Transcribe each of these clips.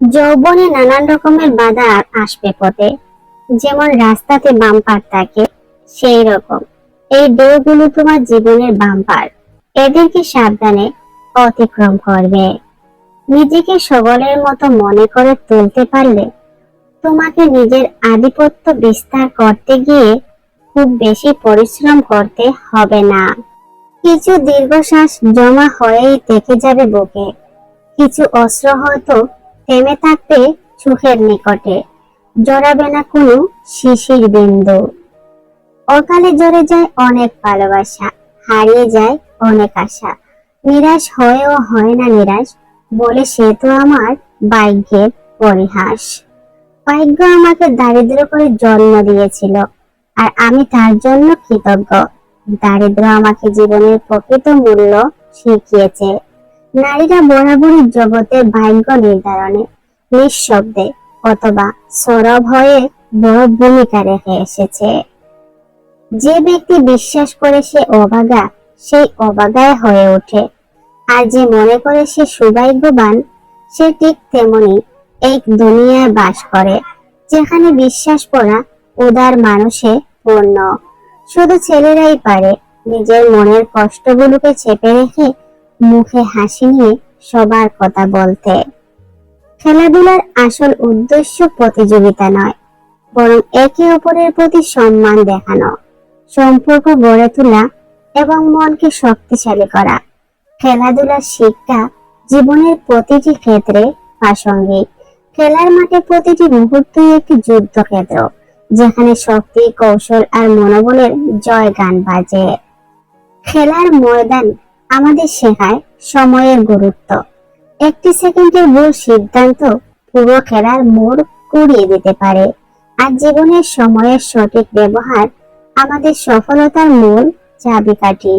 যৌবনে নানান রকমের বাধা আসবে পথে। যেমন রাস্তাতে বাম্পার থাকে সেই রকম এই ডোরগুলো তোমার জীবনের বাম্পার। এদেরকে সাবধানে অতিক্রম করবে। নিজেকে সবলের মতো মনে করে তুলতে পারলে তোমাকে নিজের আধিপত্য বিস্তার করতে গিয়ে খুব বেশি পরিশ্রম করতে হবে না। কিছু দীর্ঘশ্বাস জমা হয়েই থেকে যাবে বুকে। কিছু অস্ত্র হয়তো থেমে থাকবে চোখের নিকটে। জড়াবে না কোনো শিশির বিন্দু। অকালে জড়ে যায় অনেক ভালোবাসা, হারিয়ে যায় অনেক আশা। নিরাশ হয়েও হয় না নিরাশ, বলে সে তো আমার ভাগ্যের পরিহাস। ভাগ্য আমাকে দারিদ্র করে জন্ম দিয়েছিল, আর আমি তার জন্য কৃতজ্ঞ। দারিদ্র আমাকে জীবনের প্রকৃত মূল্য শিখিয়েছে। নারীরা বরাবরই জগতের ভাগ্য নির্ধারণে, নিঃশব্দে অথবা সরব হয়ে বড় ভূমিকা রেখে এসেছে। যে ব্যক্তি বিশ্বাস করে সে অবাগা, সেই অবাগায় হয়ে ওঠে। আর যে মনে করে সে সৌভাগ্যবান, সে ঠিক তেমনি এক দুনিয়ায় বাস করে, যেখানে বিশ্বাস করা উদার মানুষে পূর্ণ। শুধু ছেলেরাই পারে, নিজের মনের কষ্টগুলোকে চেপে রেখে মুখে হাসি নিয়ে সবার কথা বলতে। খেলাধুলার আসল উদ্দেশ্য প্রতিযোগিতা নয়, বরং একে অপরের প্রতি সম্মান দেখানো, সম্পর্ক গড়ে তোলা এবং মনকে শক্তিশালী করা। খেলাধুলার শিক্ষা জীবনের প্রতিটি ক্ষেত্রে প্রাসঙ্গিক। খেলার মাঠে প্রতিটি মুহূর্তই একটি যুদ্ধক্ষেত্র যেখানে শক্তি, কৌশল আর মনোবলের জয় গান বাজে। খেলার ময়দান আমাদের শেখায় সময়ের গুরুত্ব। একটি সেকেন্ডের ভুল সিদ্ধান্ত পুরো খেলার মোড় কুড়িয়ে দিতে পারে। আর জীবনের সময়ের সঠিক ব্যবহার আমাদের সফলতার মূল চাবিকাঠি।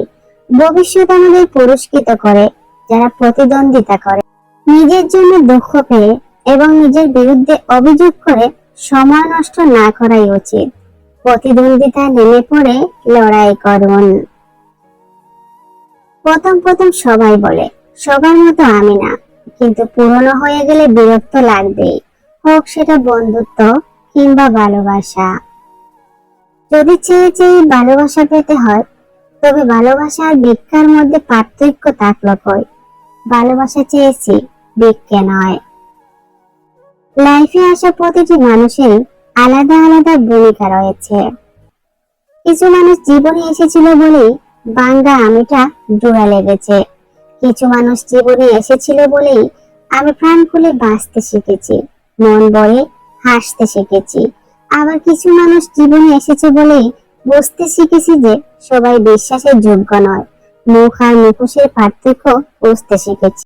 ভবিষ্যৎ আমাদের পুরস্কৃত করে, যারা প্রতিদ্বন্দ্বিতা করে। নিজের জন্য দুঃখ পেয়ে এবং নিজের বিরুদ্ধে অভিযোগ করে সময় নষ্ট না করাই উচিত। প্রতিদ্বন্দ্বিতা নেমে পড়ে লড়াই করুন। প্রথম প্রথম সবাই বলে, সবার মতো আমি না। কিন্তু পুরনো হয়ে গেলে বিরক্ত লাগবেই। হোক, সেটা বন্ধুত্ব কিংবা ভালোবাসা। যদি চেয়ে চেয়ে ভালোবাসা পেতে হয়, তবে ভালোবাসা আর ভিক্ষার মধ্যে পার্থক্য থাকল কই? ভালোবাসা চেয়েছি, ভিক্ষে নয়। লাইফে আসা প্রতিটি মানুষের আলাদা আলাদা ভূমিকা রয়েছে। কিছু মানুষ জীবনে এসেছিল বলেই বাঙ্গা আমিটা জোড়া লেগেছে। কিছু মানুষ জীবনে এসেছিল বলেই আমি প্রাণ খুলে বাঁচতে শিখেছি, মন বলে হাসতে শিখেছি। আবার কিছু মানুষ জীবনে এসেছে বলেই বুঝতে শিখেছি যে সবাই বিশ্বাসের যোগ্য নয়, মুখ আর মুখোশের পার্থক্য বুঝতে শিখেছি।